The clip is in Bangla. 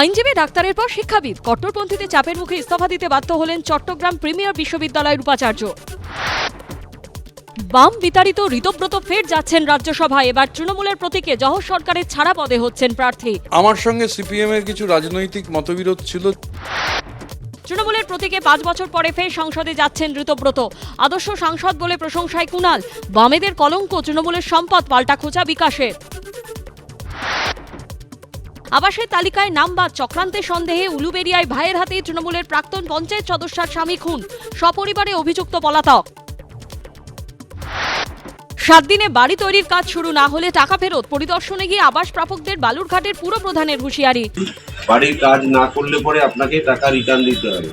আইনজীবী ডাক্তারের পর শিক্ষাবিদ। কট্টরপন্থীতে চাপের মুখে ইস্তফা দিতে বাধ্য হলেন চট্টগ্রাম প্রিমিয়ার বিশ্ববিদ্যালয়ের উপাচার্য। বাম বিতাড়িত ঋতব্রত ফের যাচ্ছেন রাজ্যসভায়। এবার তৃণমূলের প্রতীকে জহর সরকারের ছাড়া পদে হচ্ছেন প্রার্থী। আমার সঙ্গে সিপিএম এর কিছু রাজনৈতিক মতবিরোধ ছিল। তৃণমূলের প্রতীকে পাঁচ বছর পরে ফের সংসদে যাচ্ছেন ঋতব্রত। আদর্শ সাংসদ বলে প্রশংসায় কুণাল। বামেদের কলঙ্ক তৃণমূলের সম্পদ পাল্টা খোঁজা বিকাশের। আবাসের তালিকায় নাম বাদ চক্রান্তের সন্দেহে উলুবেরিয়ায় ভাইয়ের হাতে তৃণমূলের প্রাক্তন পঞ্চায়েত সদস্যার স্বামী খুন, সপরিবারে অভিযুক্ত পলাতক। সাত দিনে বাড়ি তৈরির কাজ শুরু না হলে টাকা ফেরত, পরিদর্শনে গিয়ে আবাস প্রাপকদের বালুরঘাটের পুরো প্রধানের হুঁশিয়ারি। বাড়ির কাজ না করলে পরে আপনাকে টাকা রিটার্ন দিতে হবে।